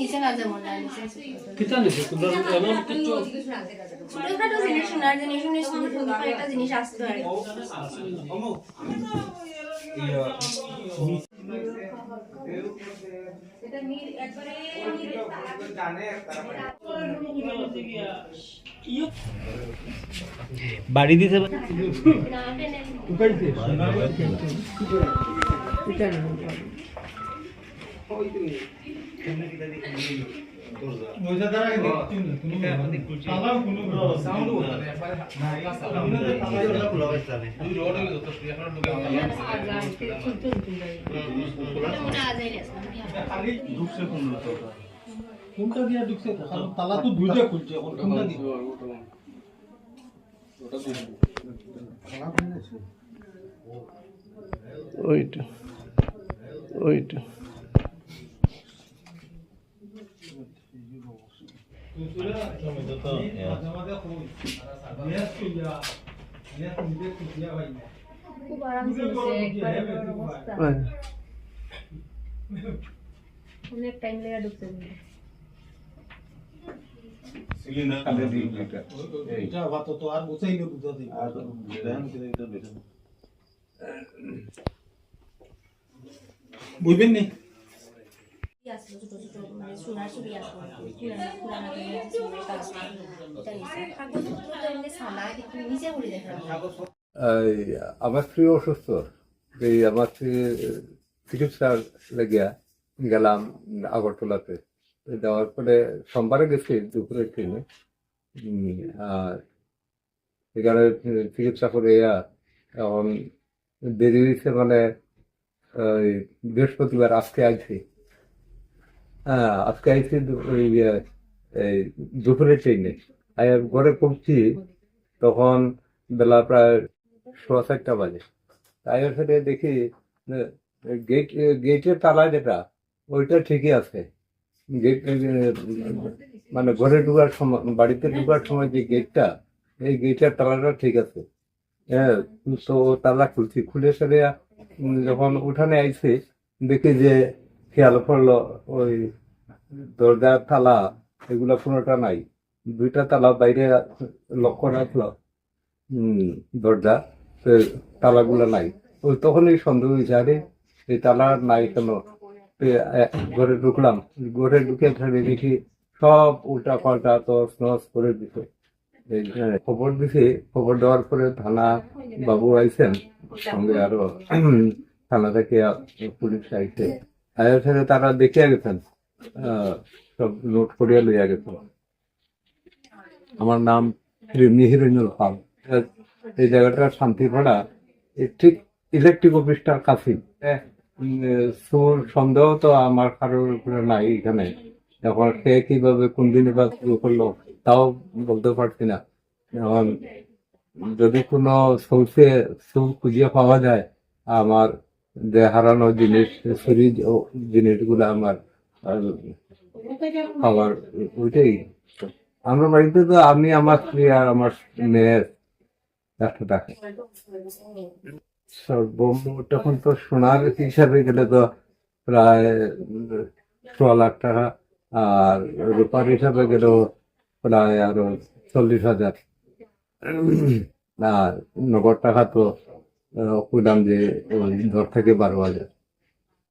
নিচে না যেমন না নিচে কিতা নিছে তোমরা এমন কিছু ছোটখাটো জিনিস শোনার জিনিস শুনে শুনে সুন্দর একটা জিনিস আসতো আর কি। বাড়ি দিতে না, কোনটা দিয়া ঢুকছে কারণ তালা তো দুইটা খুলছে কোনটা দিয়ে ওইটা ওইটা। খুব আরাম চলছে একবারে কোনো অবস্থা অনেক টাইম লেগে ঢুকছে কিন্তু। এটা আপাতত আর গোছাইলে বুঝা দিই বুঝবেন নি কি আসলো ছোট ছোট মানে সোনার ছবি আসলো ছবি আসলো আমার স্ত্রী অসুস্থ। এই আমার স্ত্রী চিকিৎসার লেগিয়া গেলাম আগরতলাতে। যাওয়ার পরে সোমবারে গেছি দুপুরের ট্রেনে আর এখানে চিকিৎসা করে এখন দেরি হয়েছে মানে বৃহস্পতিবার আজকে আইছি। হ্যাঁ আজকে আইছি ওই ইয়ে, এই দুপুরে ট্রেনে ঘরে পৌঁছি তখন বেলা প্রায় সোয়া চারটা বাজে। তাই ওখানে দেখি গেট গেটের তালা যেটা ওইটা ঠিকই আছে। গেট মানে ঘরে ঢুকার সময় বাড়িতে ঢুকার সময় যে গেটটা এই গেটের তালাটা ঠিক আছে। হ্যাঁ তো তালা খুলছি। খুলে সেরে যখন উঠানে আইছে দেখি যে খেয়াল পড়ল ওই দরজার তালা এগুলা কোনোটা নাই। দুইটা তালা বাইরে লক্ষ্য রাখল দরজা তালাগুলো নাই। ওই তখনই সন্দেহ হয়েছে, আরে এই তালা নাই কেন? ঘরে ঢুকলাম। ঘরে ঢুকে ধরে দেখি সব উল্টা পাল্টা তস নস করে দিছে। খবর দিছে। খবর দেওয়ার পরে থানা বাবু আইছেন। সঙ্গে আরও থানা থেকে পুলিশ আইছে। আয়ার সাথে তারা দেখিয়া গেছেন। সব নোট করিয়া লইয়া গেছেন আমার নাম শ্রী মিহিরঞ্জন পাল। এই জায়গাটা শান্তিপাড়া ঠিক ইলেকট্রিক অফিসটার কাছে সন্দেহ তো আমার কারোর উপরে নাই এখানে। এখন সে কীভাবে, কোন দিনে বা শুরু করল, তাও বলতে পারছি না। এখন যদি কোনো সৌসে সু খুঁজে পাওয়া যায়, আমার যে হারানো জিনিস চুরি জিনিসগুলো আমার আহ, পাওয়ার ওইটাই। আমার বাড়িতে তো আমি আমার স্ত্রী আর আমার মেয়ের একশো টাকা। সর্বমোট তখন তো সোনার হিসাবে গেলে তো প্রায় ছ লাখ টাকা আর রূপার হিসাবে গেলেও প্রায় আরও চল্লিশ হাজার। আর নগদ টাকা তো কইলাম যে ওই দশ থেকে বারো হাজার।